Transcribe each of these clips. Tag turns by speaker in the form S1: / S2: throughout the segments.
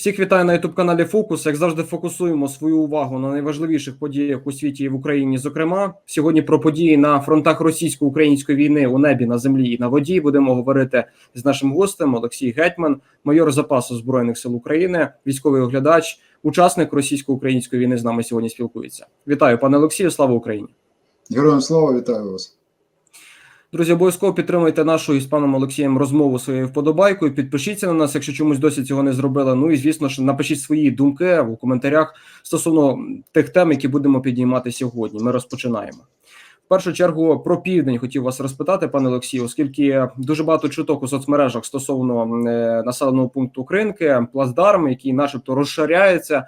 S1: Всіх вітаю на youtube каналі Фокус. Як завжди, фокусуємо свою увагу на найважливіших подіях у світі і в Україні. Зокрема, сьогодні про події на фронтах російсько-української війни у небі, на землі і на воді. Будемо говорити з нашим гостем Олексій Гетьман, майор запасу збройних сил України, військовий оглядач, учасник російсько-української війни. З нами сьогодні спілкується. Вітаю, пане Олексію. Слава Україні!
S2: Героям слава, вітаю вас.
S1: Друзі, обов'язково підтримуйте нашу із паном Олексієм розмову своєю вподобайкою. Підпишіться на нас, якщо чомусь досі цього не зробили. Ну і звісно ж, напишіть свої думки у коментарях стосовно тих тем, які будемо підіймати сьогодні. Ми розпочинаємо. В першу чергу про південь хотів вас розпитати, пане Олексію, оскільки дуже багато чуток у соцмережах стосовно е, населеного пункту Кринки, плацдарм, який, начебто, розширяється.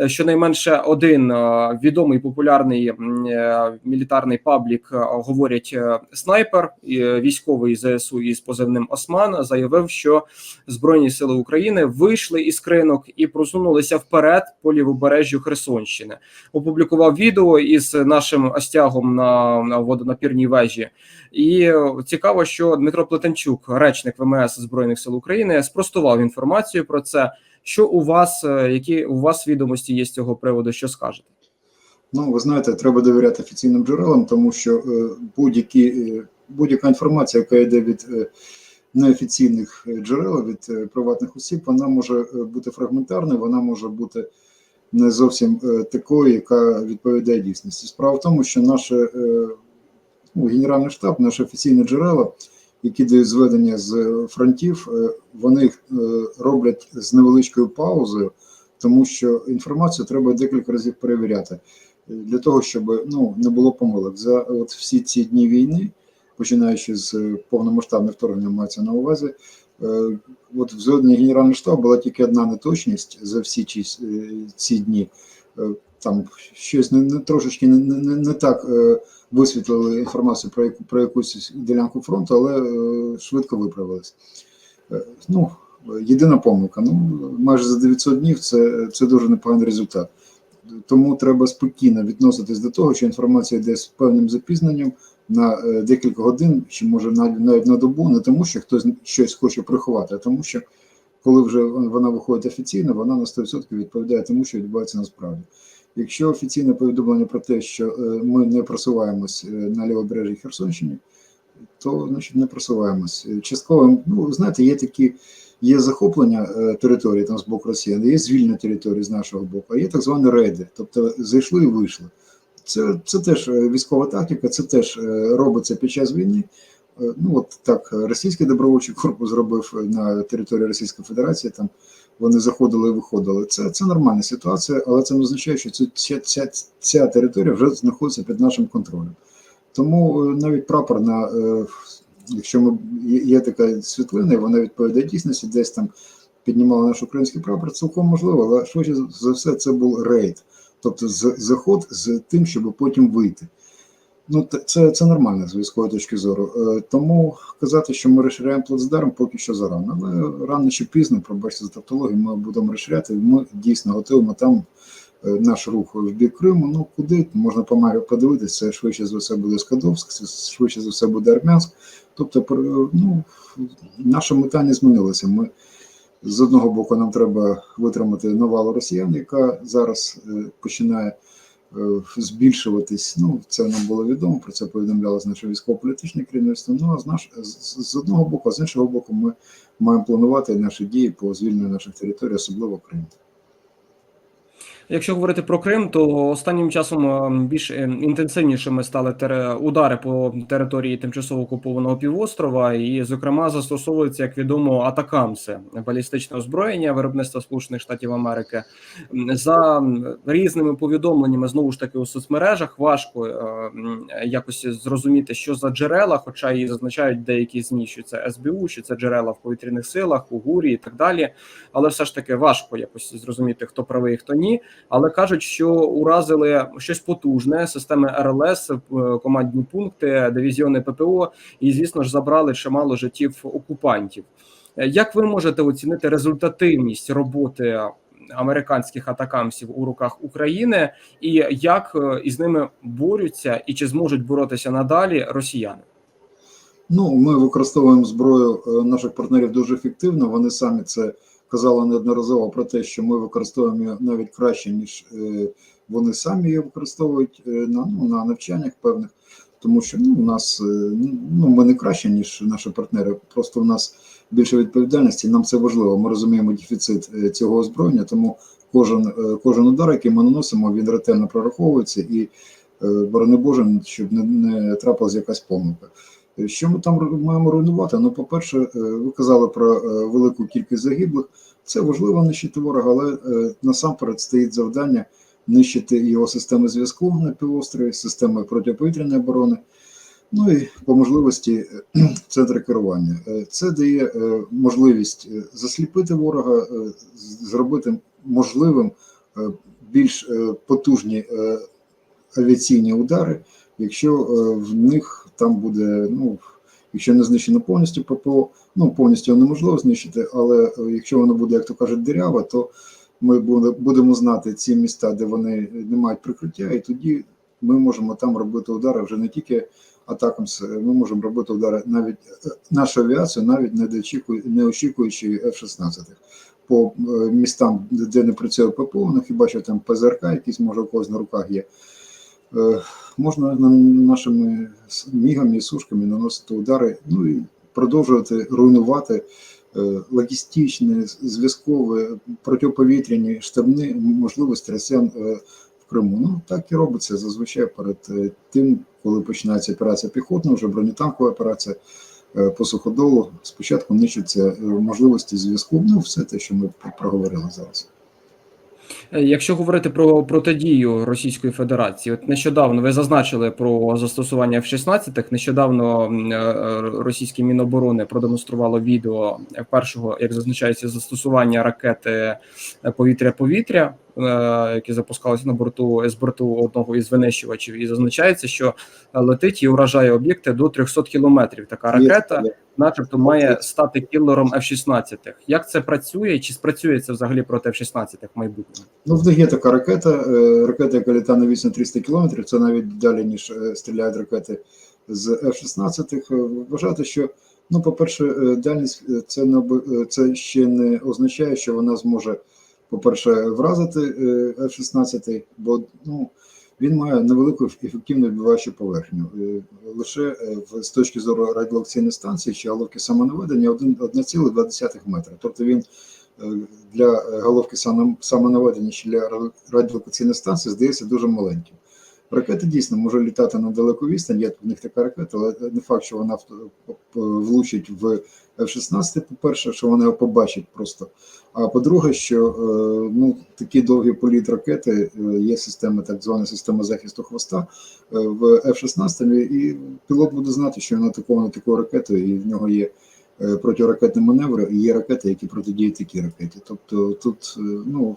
S1: Е, Щонайменше один е, відомий популярний е, мілітарний паблік говорять снайпер, військовий ЗСУ із позивним Осман, заявив, що Збройні сили України вийшли із кринок і просунулися вперед по лівобережжю Херсонщини. Опублікував відео із нашим остягом на, на водонапірній вежі. І цікаво, що Дмитро Плетенчук, речник ВМС Збройних сил України, спростував інформацію про це. Що у вас, е, які у вас відомості є з цього приводу? Що скажете?
S2: Ну, ви знаєте, треба довіряти офіційним джерелам, тому що е, будь-які, е, будь-яка інформація, яка йде від неофіційних джерел, від приватних осіб, вона може бути фрагментарною, вона може бути не зовсім такою, яка відповідає дійсності. Справа в тому, що наше е, ну, генеральний штаб, наші офіційні джерела, які дають зведення з фронтів, е, вони їх е, роблять з невеличкою паузою, тому що інформацію треба декілька разів перевіряти е, для того, щоб ну не було помилок. За от всі ці дні війни, починаючи з е, повномасштабного вторгнення, мається на увазі. е, От в зведенні Генерального штабу була тільки одна неточність за всі ці, е, ці дні. Е, Там щось не, не трошечки не, не, не так е, висвітлили інформацію про яку про якусь ділянку фронту, але е, швидко виправились. Е, Ну, єдина помилка. Ну, майже за 900 днів це, це дуже непоганий результат. Тому треба спокійно відноситись до того, що інформація йде з певним запізненням на е, декілька годин, чи може навіть на добу, не тому, що хтось щось хоче приховати, а тому, що коли вже вона виходить офіційно, вона на 100% відповідає тому, що відбувається насправді. Якщо офіційне повідомлення про те, що е, ми не просуваємось е, на лівобережжі Херсонщини, то значить не просуваємось. Е, Частково, ну знаєте, є такі є захоплення території там з боку Росії, є звільнення території з нашого боку, а є так звані рейди, тобто зайшли і вийшли. Це, це теж військова тактика, це теж робиться під час війни. Е, Ну от так, е, російський добровольчий корпус зробив е, на території Російської Федерації. Там вони заходили і виходили. Це, це нормальна ситуація, але це не означає, що ця, ця, ця, територія вже знаходиться під нашим контролем. Тому навіть прапор на якщо ми є, така світлина, вона відповідає дійсності, десь там піднімала наш український прапор, цілком можливо, але швидше за все це був рейд, тобто заход з тим, щоб потім вийти. Ну, це, це нормально з військової точки зору. Е, Тому казати, що ми розширяємо плацдарм, поки що зарано. Але рано чи пізно, пробачте за тавтологію, ми будемо розширяти. Ми дійсно готуємо там е, наш рух в бік Криму. Ну куди можна подивитися, це швидше за все буде Скадовськ, це швидше за все буде Армянськ. Тобто, пер- ну, наша мета не змінилася. Ми з одного боку нам треба витримати навалу росіян, яка зараз е, починає е, збільшуватись. Ну, це нам було відомо, про це повідомлялось наше військово-політичне керівництво. Ну а з наш з, з одного боку, а з іншого боку, ми маємо планувати наші дії по звільненню наших територій, особливо Крим.
S1: Якщо говорити про Крим, то останнім часом е, більш е, інтенсивнішими стали удари по території тимчасово окупованого півострова, і, зокрема, застосовуються, як відомо, атакамси балістичне озброєння виробництва Сполучених Штатів Америки. За різними повідомленнями, знову ж таки у соцмережах важко е, якось зрозуміти, що за джерела, хоча і зазначають деякі змі, що це СБУ, що це джерела в повітряних силах, у ГУРі і так далі. Але все ж таки важко якось зрозуміти, хто правий, хто ні але кажуть, що уразили щось потужне системи РЛС, е, командні пункти, дивізіони ППО, і звісно ж забрали чимало життів окупантів. Е, Як ви можете оцінити результативність роботи американських атакамсів у руках України, і як е, із ними борються, і чи зможуть боротися надалі росіяни?
S2: Ну, ми використовуємо зброю наших партнерів дуже ефективно. Вони самі це казала неодноразово про те, що ми використовуємо навіть краще, ніж е, вони самі її використовують е, на, ну, на навчаннях певних, тому що ну, у нас е, ну, ми не краще, ніж наші партнери. Просто у нас більше відповідальності. Нам це важливо. Ми розуміємо дефіцит цього озброєння, тому кожен, кожен удар, який ми наносимо, він ретельно прораховується і борони Боже, щоб не, не трапилась якась помилка. Що ми там маємо руйнувати? Ну, по-перше, е, ви казали про е, велику кількість загиблих. Це важливо нищити ворога, але е, насамперед стоїть завдання нищити його системи зв'язку на півострові, системи протиповітряної оборони. Ну і по можливості центри керування. Це дає можливість засліпити ворога, зробити можливим більш потужні авіаційні удари, якщо в них там буде, ну, якщо не знищено повністю ППО, ну повністю неможливо знищити, але е, якщо воно буде, як то кажуть, дирява, то ми будемо знати ці міста, де вони не мають прикриття, і тоді ми можемо там робити удари вже не тільки атакам, ми можемо робити удари навіть е, нашу авіацію, навіть не не очікуючи F-16. По е, містам, де не працює ППО, ну хіба що там ПЗРК, якийсь може у когось на руках є. Можна нашими мігами і сушками наносити удари, ну і продовжувати руйнувати е, логістичні, зв'язкові, протиповітряні штабні можливості росіян е, в Криму. Ну так і робиться зазвичай перед е, тим, коли починається операція піхотна, вже бронетанкова операція по суходолу. Спочатку нищаться можливості зв'язку. Ну, все те, що ми проговорили зараз.
S1: Е, Якщо говорити про протидію Російської Федерації, от нещодавно ви зазначили про застосування F-16, Нещодавно м, е, е, російське міноборони продемонструвало відео першого, як зазначається, застосування ракети повітря-повітря, які запускалися на борту з борту одного із винищувачів, і зазначається, що е, летить і уражає об'єкти до 300 кілометрів. Така ракета начебто має стати кілером F-16. Як це працює? Чи спрацює це взагалі проти F-16 в майбутньому?
S2: Ну, в них є така ракета, е, ракета, яка літає на відстань 300 кілометрів, це навіть далі, ніж е, стріляють ракети з F-16. Е, Вважати, що, ну, по-перше, е, дальність е, це, не, е, це ще не означає, що вона зможе, по-перше, вразити е, F-16, бо ну, він має невелику ефективну відбиваючу поверхню. Е, Лише е, з точки зору радіолокційної станції чи головки самонаведення один- 1,2 метра. Тобто він для головки само- самонаведення чи для ра- радіолокаційної станції здається дуже маленьким. Ракети дійсно може літати на далеку відстань, є в них така ракета, але не факт, що вона влучить в F-16, по-перше, що вони його побачать просто. А по-друге, що е, ну, такий довгий політ ракети, е, є система, так звана система захисту хвоста е, в F-16, і пілот буде знати, що він атакований такою ракетою, і в нього є протиракетні маневри, і є ракети, які протидіють такій ракеті. Тобто тут, ну,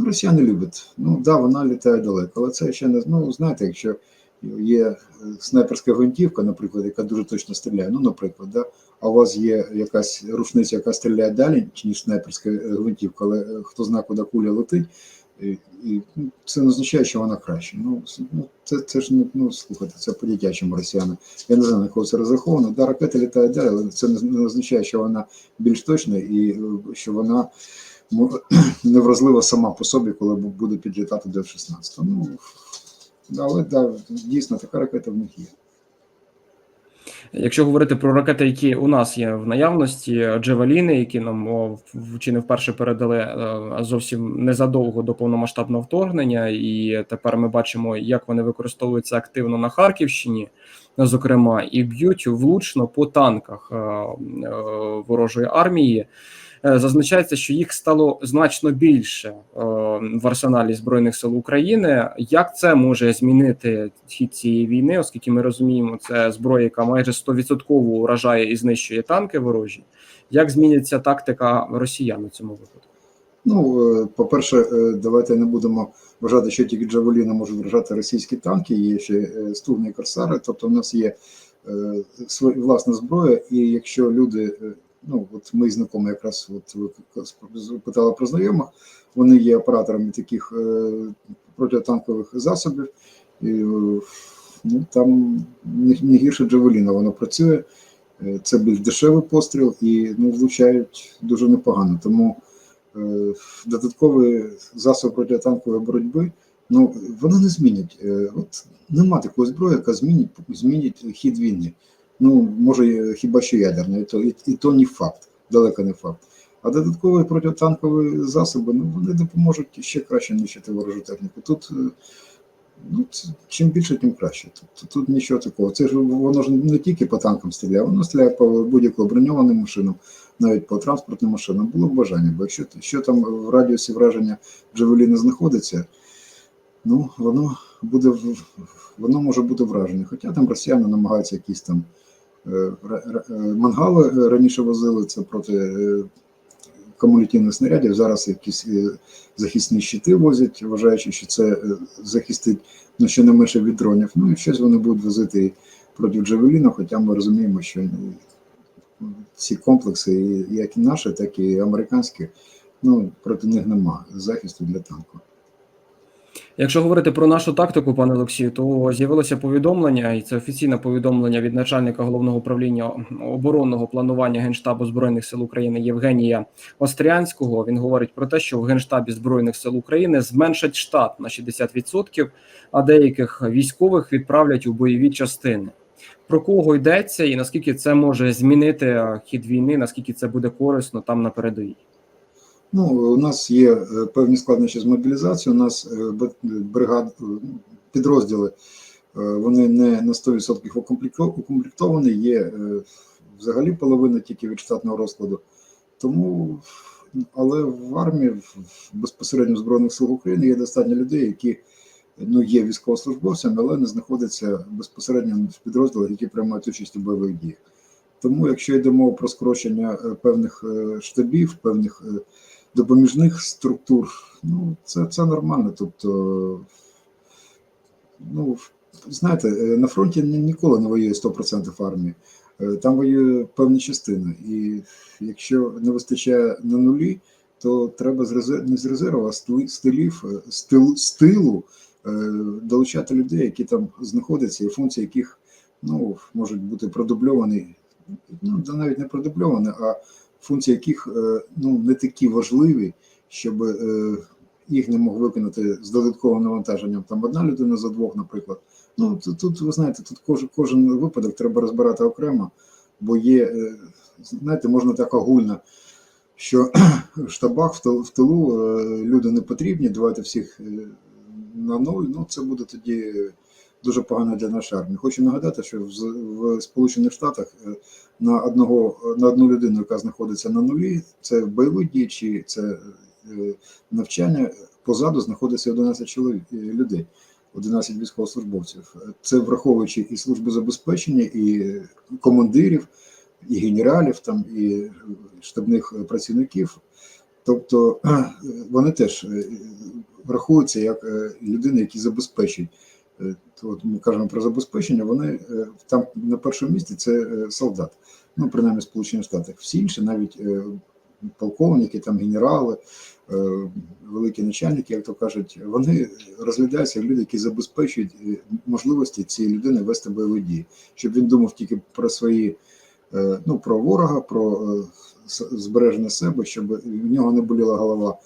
S2: ну росіяни люблять. Ну, да, вона літає далеко, але це ще не ну, знаєте, якщо є е, снайперська гвинтівка, наприклад, яка дуже точно стріляє, ну, наприклад, да, а у вас є якась рушниця, яка стріляє далі, ніж снайперська гвинтівка, але е, хто знає, куди куля летить. І, і ну, це не означає, що вона краще. Ну, ну це, це ж не ну, слухайте, це по-дитячому росіяни. Я не знаю, на кого це розраховано. Да, ракета літає далі, але це не, означає, що вона більш точна і е, що вона невразлива сама по собі, коли буде підлітати до F-16. Ну, але да, дійсно така ракета в них є.
S1: Якщо говорити про ракети, які у нас є в наявності, Джевеліни, які нам чи не вперше передали е, зовсім незадовго до повномасштабного вторгнення, і тепер ми бачимо, як вони використовуються активно на Харківщині, зокрема, і б'ють влучно по танках е, е, ворожої армії. Е, Зазначається, що їх стало значно більше е, в арсеналі збройних сил України. Як це може змінити хід цієї війни, оскільки ми розуміємо, це зброя, яка майже 100% уражає і знищує танки ворожі. Як зміниться тактика росіян у цьому випадку?
S2: Ну, е, по-перше, давайте не будемо вважати, що тільки Джавеліна можуть вражати російські танки, є ще стугні корсари, тобто в нас є власна зброя, і якщо люди, ну от ми знайомі якраз, от ви питали про знайомих, вони є операторами таких е, протитанкових засобів, і е, ну, там не, не гірше Джавеліна воно працює. Е, Це більш дешевий постріл і ну, влучають дуже непогано. Тому е, додаткові засоби протитанкової боротьби ну, вони не змінять. Е, От нема такої зброї, яка змінить, змінить хід війни. Ну, може, хіба що ядерна, і то, і, і то не факт, далеко не факт. А додаткові протитанкові засоби ну, вони допоможуть ще краще нищити ворожу техніку. Тут е, ну, чим більше, тим краще. Тут, тут нічого такого. Це ж воно ж не тільки по танкам стріляє, воно стріляє по будь-якому броньованим машинам, навіть по транспортним машинам. Було б бажання, бо якщо що там в радіусі враження Джавеліна знаходиться, ну воно буде воно може бути вражене. Хоча там росіяни намагаються якісь там мангали е, раніше возили це проти е, кумулятивних снарядів. Зараз якісь е, захисні щити возять, вважаючи, що це е, захистить ну, щонайменше від дронів. Ну і щось вони будуть возити проти Джавеліна, хоча ми розуміємо, що е, ці комплекси, як і наші, так і американські, ну проти них нема захисту для танку.
S1: Якщо говорити про нашу тактику, пане Олексію, то з'явилося повідомлення, і це офіційне повідомлення від начальника головного управління оборонного планування Генштабу Збройних сил України Євгенія Острянського. Він говорить про те, що в Генштабі Збройних сил України зменшать штат на 60%, а деяких військових відправлять у бойові частини. Про кого йдеться, і наскільки це може змінити хід війни, наскільки це буде корисно там на передовій?
S2: Ну, у нас є е, певні складнощі з мобілізацією. У нас е, бригад, е, підрозділи, е, вони не на 100% укомплектовані, є взагалі половина тільки від штатного розкладу. Тому, але в армії, безпосередньо в Збройних сил України є достатньо людей, які ну, є військовослужбовцями, але не знаходяться безпосередньо в підрозділах, які приймають участь у бойових діях. Тому, якщо йде мова про скорочення певних штабів, певних допоміжних структур, ну це, це нормально. Тобто, ну знаєте, на фронті ніколи не воює 100% армії. Е, Там воює певна частина. І якщо не вистачає на нулі, то треба з резерв, не з резерву, а з тилів, е, з е, долучати людей, які там знаходяться, і функції яких ну, можуть бути продубльовані, ну навіть не продубльовані, а функції яких е, ну, не такі важливі, щоб е, їх не мог виконати з додатковим навантаженням там одна людина за двох, наприклад. Ну тут, тут ви знаєте, тут кожен, кожен випадок треба розбирати окремо, бо є, е, знаєте, можна так огульно, що в штабах в тилу люди не потрібні, давайте всіх на нуль. Ну це буде тоді дуже погано для нашої армії. Хочу нагадати, що в, Сполучених Штатах е, на одного на одну людину, яка знаходиться на нулі, це бойові дії чи це е, навчання. Позаду знаходиться 11 чоловік е, людей, 11 військовослужбовців. Це враховуючи і службу забезпечення, і командирів, і генералів, там і штабних працівників. Тобто вони теж враховуються як людини, які забезпечують. Е, От ми кажемо про забезпечення, вони е, там на першому місці це е, солдат, ну принаймні Сполучених Штатах. Всі інші, навіть полковники, там генерали, великі начальники, як то кажуть, вони розглядаються як люди, які забезпечують можливості цієї людини вести бойові дії, щоб він думав тільки про свої, ну про ворога, про збереження себе, щоб в нього не боліла голова.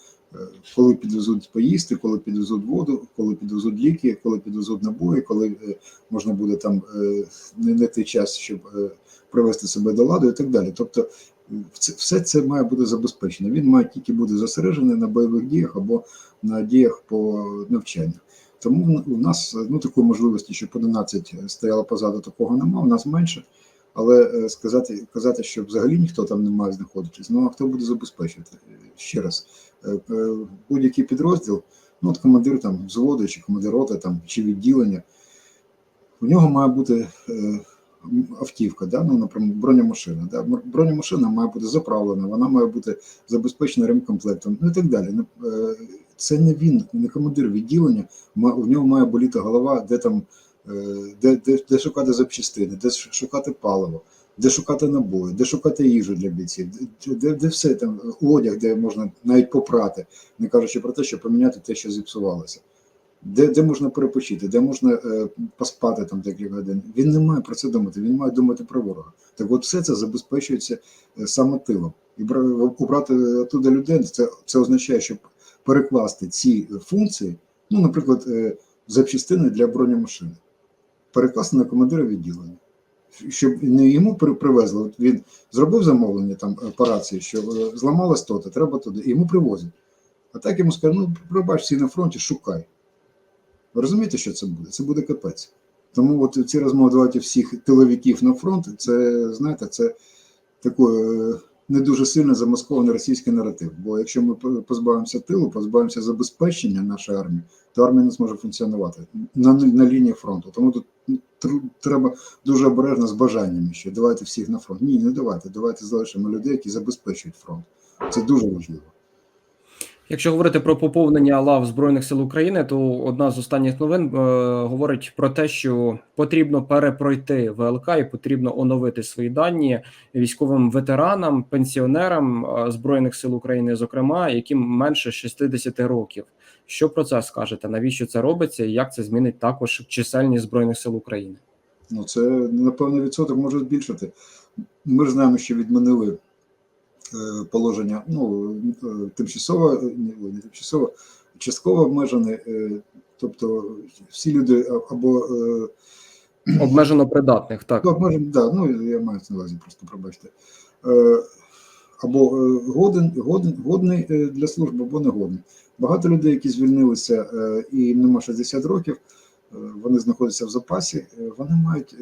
S2: Коли підвезуть поїсти, коли підвезуть воду, коли підвезуть ліки, коли підвезуть набої, коли е, можна буде там е, не знайти час, щоб е, привести себе до ладу і так далі. Тобто все це має бути забезпечено. Він має тільки бути зосереджений на бойових діях або на діях по навчанню. Тому у нас ну такої можливості, щоб 11 стояло позаду, такого немає, у нас менше. Але е, сказати, казати, що взагалі ніхто там не має знаходитись, ну а хто буде забезпечувати? Ще раз, е, е, будь-який підрозділ, ну от командир там взводу, чи командир роти, там, чи відділення, у нього має бути автівка, да? ну, наприклад, бронемашина. Да? Бронемашина має бути заправлена, вона має бути забезпечена ремкомплектом, ну і так далі. Ну, Це не він, не командир відділення, у нього має боліти голова, де там, де, де, де шукати запчастини, де шукати паливо, де шукати набої, де шукати їжу для бійців, де, де, все там, одяг, де можна навіть попрати, не кажучи про те, що поміняти те, що зіпсувалося. де, де можна перепочити, де можна е, поспати там декілька годин. Він не має про це думати, він має думати про ворога. Так от все це забезпечується е, саме тилом. І бра- убрати оттуда людей, це, це означає, щоб перекласти ці функції, ну, наприклад, е, запчастини для бронемашини, перекласти на командира відділення. Щоб не йому привезли, от він зробив замовлення там е, по рації, що е, зламалось то-то, треба туди, і йому привозять. А так йому скажуть, ну пробач, всі на фронті, шукай. Ви розумієте, що це буде? Це буде капець. Тому от ці розмови давайте всіх тиловиків на фронт, це, знаєте, це такий е, не дуже сильно замаскований російський наратив. Бо якщо ми позбавимося тилу, позбавимося забезпечення нашої армії, то армія не зможе функціонувати на, на лінії фронту. Тому тут треба дуже обережно з бажаннями, що давайте всіх на фронт. Ні, не давайте. Давайте залишимо людей, які забезпечують фронт. Це дуже важливо.
S1: Якщо говорити про поповнення лав Збройних сил України, то одна з останніх новин е, говорить про те, що потрібно перепройти ВЛК і потрібно оновити свої дані військовим ветеранам, пенсіонерам е, Збройних сил України, зокрема, яким менше 60 років. Що про це скажете? Навіщо це робиться, і як це змінить також чисельність збройних сил України?
S2: Ну, це на певний відсоток може збільшити. Ми ж знаємо, що відмінили е, положення, ну, е, тимчасово, не тимчасово, частково обмежене, е, тобто всі люди або
S1: Обмежено придатних, так
S2: Ну, обмежено, да, ну я маю це на увазі, просто пробачте. Або годен, годен, годний для служби, або негодний. Багато людей, які звільнилися е, і їм нема 60 років, е, вони знаходяться в запасі, е, вони мають,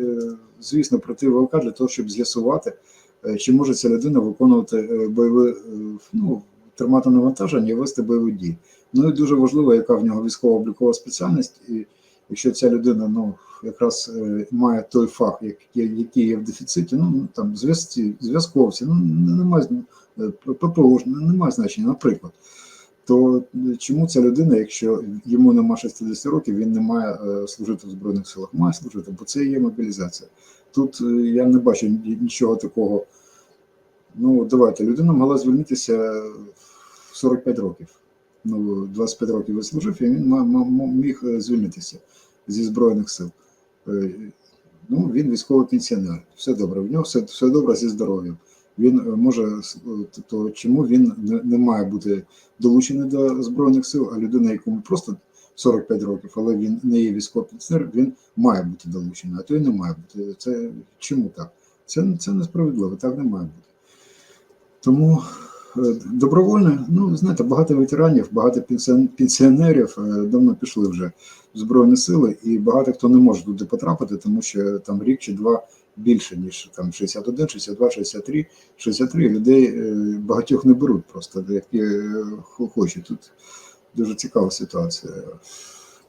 S2: звісно, пройти ВЛК для того, щоб з'ясувати, чи може ця людина виконувати е, бойові, е, ну, тримати навантаження і вести бойові дії. Ну і дуже важливо, яка в нього військово-облікова спеціальність, і якщо ця людина ну, якраз має той фах, який є в дефіциті, ну там зв'язці, зв'язковці, ну немає ППО, немає значення, наприклад. То е, чому ця людина, якщо йому нема 60 років, він не має е, служити в Збройних силах? Має служити, бо це є мобілізація. Тут е, я не бачу нічого такого. Ну, давайте, людина могла звільнитися в 45 років. Ну, 25 років відслужив, і він міг звільнитися зі Збройних сил. Ну, він військовий пенсіонер. Все добре. В нього все, все добре зі здоров'ям. Він е, може е, то чому він не, має бути долучений до збройних сил, а людина, якому просто 45 років, але він не є військовий пенсіонер, він має бути долучений, а то й не має бути. Це чому так? Це, це несправедливо, так не має бути. Тому добровольно, ну знаєте, багато ветеранів, багато пенсіон- пенсіонерів е, давно пішли вже в Збройні сили, і багато хто не може туди потрапити, тому що там рік чи два більше, ніж там 61, 62, 63, 63 людей е, багатьох не беруть просто, які е, хочуть. Тут дуже цікава ситуація.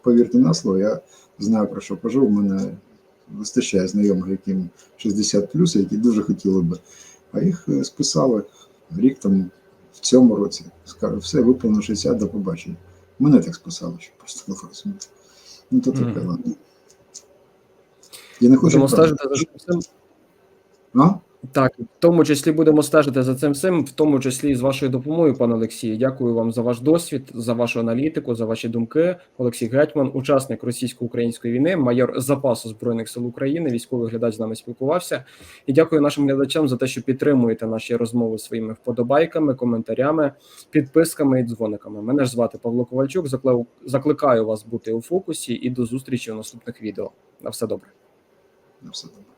S2: Повірте на слово, я знаю про що кажу. У мене вистачає знайомих, яким 60 плюс, які дуже хотіли би, а їх е, списали рік тому, в цьому році. Скажу, все, виповнено 60, до побачення. Мене так списало, що просто не розумієте. Ну, то таке, ладно. Я не хочу.
S1: будемо стежити за.
S2: А?
S1: Так, в тому числі будемо стежити за цим всім, в тому числі і з вашою допомогою, пане Олексію. Дякую вам за ваш досвід, за вашу аналітику, за ваші думки. Олексій Гетьман, учасник російсько-української війни, майор запасу збройних сил України, військовий глядач з нами спілкувався. І дякую нашим глядачам за те, що підтримуєте наші розмови своїми вподобайками, коментарями, підписками і дзвониками. Мене ж звати Павло Ковальчук. Закликаю вас бути у фокусі і до зустрічі в наступних відео. На все добре.
S2: На все добре.